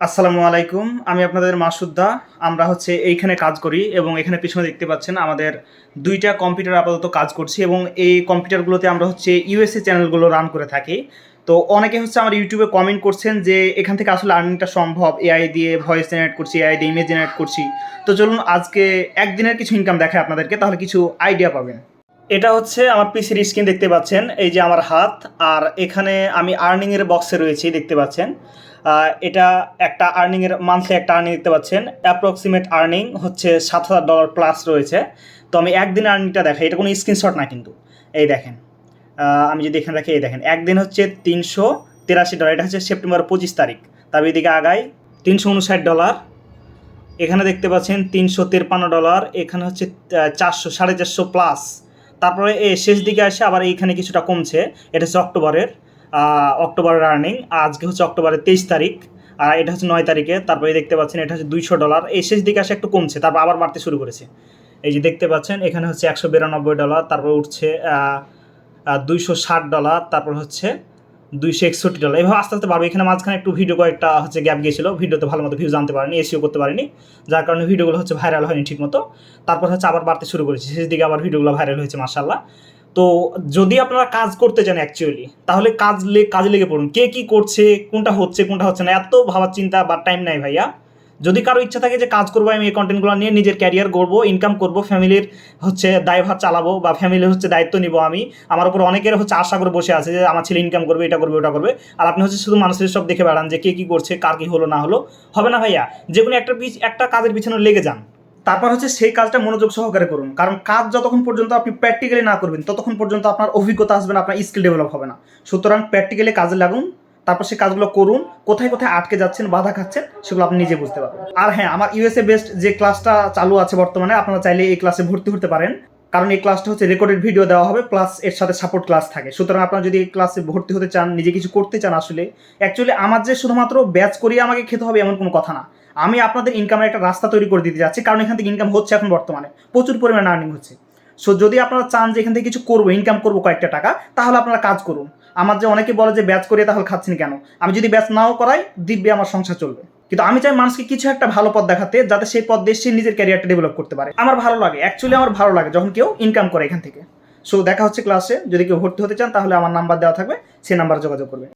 আসসালামু আলাইকুম, আমি আপনাদের মাসুদ্দা আমরা হচ্ছে এইখানে কাজ করি এবং এখানে পিছনে দেখতে পাচ্ছেন আমাদের দুইটা কম্পিউটার আপাতত কাজ করছি এবং এই কম্পিউটারগুলোতে আমরা হচ্ছে ইউএসএ চ্যানেলগুলো রান করে থাকি। তো অনেকে হচ্ছে আমার ইউটিউবে কমেন্ট করছেন যে এখান থেকে আসলে আর্নিংটা সম্ভব এআই দিয়ে ভয়েস জেনারেট করছি এআই দিয়ে ইমেজ জেনারেট করছি। তো চলুন আজকে একদিনের কিছু ইনকাম দেখায় আপনাদেরকে, তাহলে কিছু আইডিয়া পাবেন। এটা হচ্ছে আমার পিসির স্ক্রিন দেখতে পাচ্ছেন, এই যে আমার হাত, আর এখানে আমি আর্নিংয়ের বক্সে রয়েছি, দেখতে পাচ্ছেন। এটা একটা আর্নিংয়ের মান্থলি একটা আর্নিং দেখতে পাচ্ছেন। অ্যাপ্রক্সিমেট আর্নিং হচ্ছে সাত হাজার ডলার প্লাস রয়েছে। তো আমি একদিন আর্নিংটা দেখাই, এটা কোনো স্ক্রিনশট না কিন্তু। এই দেখেন আমি যদি এখানে রাখি, এই দেখেন, একদিন হচ্ছে তিনশো তিরাশি ডলার এটা হচ্ছে সেপ্টেম্বর পঁচিশ তারিখ। তবে এদিকে আগাই, তিনশো উনষাট ডলার এখানে দেখতে পাচ্ছেন তিনশো তিরপান্ন ডলার এখানে হচ্ছে চারশো, সাড়ে চারশো প্লাস তারপরে শেষ দিকে আসে, আবার এইখানে কিছুটা কমছে, এটা হচ্ছে অক্টোবরের অক্টোবরের আর্নিং আজকে হচ্ছে অক্টোবরের তেইশ তারিখ, আর এটা হচ্ছে নয় তারিখে। তারপরে দেখতে পাচ্ছেন, এটা হচ্ছে দুইশো ডলার এই শেষ দিকে আসে একটু কমছে, তারপর আবার বাড়তে শুরু করেছে। এই যে দেখতে পাচ্ছেন, এখানে হচ্ছে একশো বিরানব্বই ডলার তারপর উঠছে দুইশো ষাট ডলার তারপর হচ্ছে দুইশো একষট্টি ডলার এভাবে আস্তে আস্তে বাড়বে। এখানে মাঝখানে একটু ভিডিও কয়েকটা হচ্ছে গ্যাপ গিয়েছিল। ভিডিওতে ভালো মতো ভিউজ আনতে পারিনি এসিও করতে পারিনি। যার কারণে ভিডিওগুলো হচ্ছে ভাইরাল হয়নি ঠিক মতো তারপর হচ্ছে আবার বাড়তে শুরু করেছি। শেষ দিকে আবার ভিডিওগুলো ভাইরাল হয়েছে মাসাল্লাহ তো যদি আপনারা কাজ করতে চান অ্যাকচুয়ালি তাহলে কাজ লে, কাজে লেগে পড়ুন। কে কি করছে, কোনটা হচ্ছে কোনটা হচ্ছে না, এত ভাবার চিন্তা বা টাইম নাই ভাইয়া। যদি কারও ইচ্ছা থাকে যে কাজ করব আমি এই কন্টেন্টগুলো নিয়ে নিজের ক্যারিয়ার গড়বো ইনকাম করব, ফ্যামিলির হচ্ছে দায়ভার চালাবো বা ফ্যামিলির হচ্ছে দায়িত্ব নিব আমি, আমার উপর অনেকের হচ্ছে আশা করে বসে আছে যে আমার ছেলে ইনকাম করবে, এটা করবে, ওটা করবে। আর আপনি হচ্ছে শুধু মানুষের সব দেখে বেড়ান যে কে কী করছে, কার কী হলো, না হলো। হবে না ভাইয়া, যে কোনো একটা পিছ, একটা কাজের পিছনে লেগে যান। তারপর হচ্ছে সেই কাজটা মনোযোগ সহকারে করুন। কারণ কাজ যতক্ষণ পর্যন্ত আপনি প্র্যাকটিক্যালি না করবেন, ততক্ষণ পর্যন্ত আপনার অভিজ্ঞতা আসবে না, আপনার স্কিল ডেভেলপ হবে না। সুতরাং প্র্যাকটিক্যালি কাজে লাগুন, তারপর সেই কাজগুলো করুন, কোথায় কোথায় আটকে যাচ্ছেন, বাধা খাচ্ছেন, সেগুলো আপনি নিজে বুঝতে পারবেন। আর হ্যাঁ আমার ইউএসএ বেস্ট যে ক্লাসটা চালু আছে বর্তমানে, আপনারা চাইলে এই ক্লাসে ভর্তি হতে পারেন। কারণ এই ক্লাসটা হচ্ছে রেকর্ডেড ভিডিও দেওয়া হবে প্লাস এর সাথে সাপোর্ট ক্লাস থাকে। সুতরাং আপনারা যদি এই ক্লাসে ভর্তি হতে চান, নিজে কিছু করতে চান আসলে অ্যাকচুয়ালি আমার যে শুধুমাত্র ব্যাচ করিয়ে আমাকে খেতে হবে এমন কোনো কথা না। আমি আপনাদের ইনকামের একটা রাস্তা তৈরি করে দিতে যাচ্ছি, কারণ এখান থেকে ইনকাম হচ্ছে এখন বর্তমানে। প্রচুর পরিমাণে আর্নিং হচ্ছে। সো যদি আপনারা চান যে এখান থেকে কিছু করব ইনকাম করব কয়েকটা টাকা, তাহলে আপনারা কাজ করুন। আমার যে অনেকে বলে যে ব্যাচ করিয়ে তাহলে খাচ্ছেন কেন? আমি যদি ব্যাচ নাও করাই, দিব্যে আমার সংসার চলবে। কিন্তু আমি চাই মানুষকে কিছু একটা ভালো পথ দেখাতে, যাতে সেই পথ দিয়ে সে নিজের ক্যারিয়ারটা ডেভেলপ করতে পারে। আমার ভালো লাগে। অ্যাকচুয়ালি আমার ভালো লাগে যখন কেউ ইনকাম করে এখান থেকে। সো দেখা হচ্ছে ক্লাসে যদি কেউ ভর্তি হতে চান, তাহলে আমার নাম্বার দেওয়া থাকবে। সেই নাম্বারে যোগাযোগ করবে।